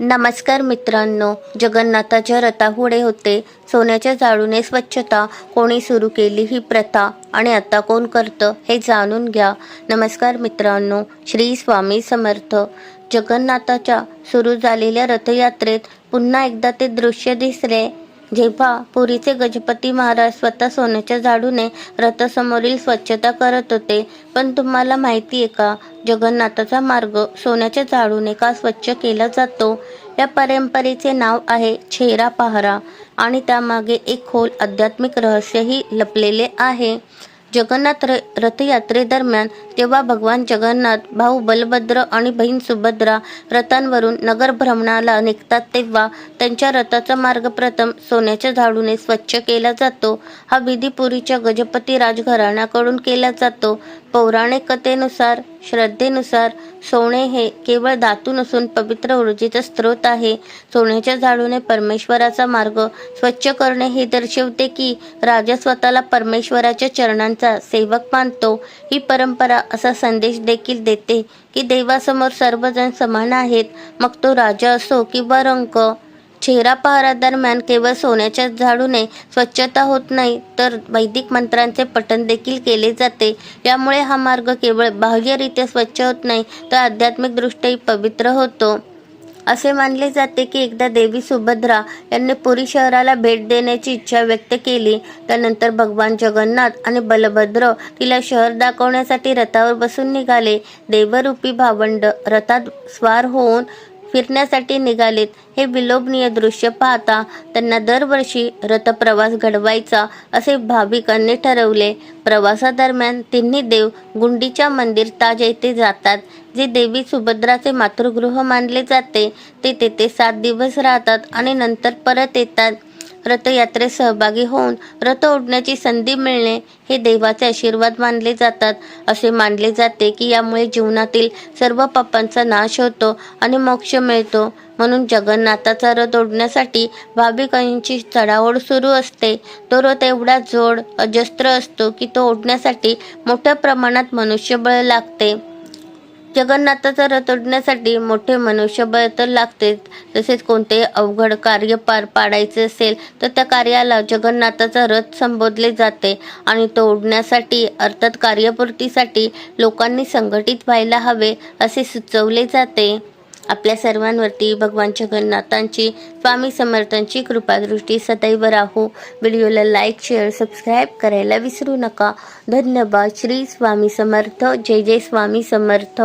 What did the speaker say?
नमस्कार मित्रांनो जगन्नाथाच्या रथापुढे होते. सोन्याच्या जाळूने स्वच्छता कोणी सुरू केली ही प्रथा? आणि आता कोण करतं हे जाणून घ्या. नमस्कार मित्रांनो श्री स्वामी समर्थ. जगन्नाथाच्या सुरू झालेल्या रथयात्रेत पुन्हा एकदा ते दृश्य दिसले. जेव्हा पुरीचे गजपती महाराज स्वतः सोन्याच्या झाडूने रथासमोरील स्वच्छता करत होते पण तुम्हाला माहिती आहे का? जगन्नाथाचा मार्ग सोन्याच्या झाडूने का स्वच्छ केला जातो? या परंपरेचे नाव आहे छेरा पहारा आणि त्यामागे एक खोल आध्यात्मिक रहस्यही लपलेले आहे. जगन्नाथ र रथयात्रेदरम्यान तेव्हा भगवान जगन्नाथ भाऊ बलभद्र आणि बहीण सुभद्रा रथांवरून नगर भ्रमणाला निघतात तेव्हा त्यांच्या रथाचा मार्ग प्रथम सोन्याच्या झाडूने स्वच्छ केला जातो. हा विधी पुरीच्या गजपती राजघराण्याकडून केला जातो. पौराणिक कथेनुसार श्रद्धेनुसार सोने हे केवळ धातू नसून पवित्र ऊर्जेचा स्रोत आहे. सोन्याच्या झाडूने परमेश्वराचा मार्ग स्वच्छ करणे हे दर्शवते की राजा स्वतःला परमेश्वराच्या चरणांचा सेवक मानतो. ही परंपरा असा संदेश देखील देते की देवासमोर सर्वजण समान आहेत. मग तो राजा असो किंवा रंक चेहरा पहारा दरम्यान केवळ सोन्याच्या झाडूने स्वच्छता होत नाही तर वैदिक मंत्रांचे पठण देखील केले जाते. यामुळे हा मार्ग केवळ बाह्यरित्या स्वच्छ होत नाही तर आध्यात्मिकदृष्ट्याही पवित्र होतो. असे मानले जाते की एकदा देवी सुभद्रा यांनी पुरी शहराला भेट देण्याची इच्छा व्यक्त केली. त्यानंतर भगवान जगन्नाथ आणि बलभद्र तिला शहर दाखवण्यासाठी रथावर बसून निघाले. देवरूपी भावंड रथात स्वार होऊन फिरण्यासाठी निघालेत. हे विलोभनीय दृश्य पाहता त्यांना दरवर्षी रथप्रवास घडवायचा असे भाविकांनी ठरवले. प्रवासादरम्यान तिन्ही देव गुंडीच्या मंदिर ताज येथे जातात. जे देवी सुभद्राचे मातृगृह मानले जाते ते तेथे सात दिवस राहतात आणि नंतर परत येतात. रथयात्रेत सहभागी होऊन रथ ओढण्याची संधी मिळणे हे देवाचे आशीर्वाद मानले जातात. असे मानले जाते की यामुळे जीवनातील सर्व पापांचा नाश होतो आणि मोक्ष मिळतो. म्हणून जगन्नाथाचा रथ ओढण्यासाठी भाविकांची चढाओढ सुरू असते. तो रथ एवढा जोड अजस्त्र असतो की तो ओढण्यासाठी मोठ्या प्रमाणात मनुष्यबळ लागते. जगन्नाथाचा रथ ओढण्यासाठी मोठे मनुष्यबळ तर लागते तसेच कोणतेही अवघड कार्य पार पाडायचे असेल तर त्या कार्याला जगन्नाथाचा रथ संबोधले जाते आणि तो ओढण्यासाठी अर्थात कार्यपूर्तीसाठी लोकांनी संघटित व्हायला हवे असे सुचवले जाते. आपल्या सर्वांवरती भगवान जगन्नाथांची स्वामी समर्थांची कृपादृष्टी सदैव राहू. व्हिडिओला लाईक शेअर सबस्क्राईब करायला विसरू नका. धन्यवाद. श्री स्वामी समर्थ. जय जय स्वामी समर्थ.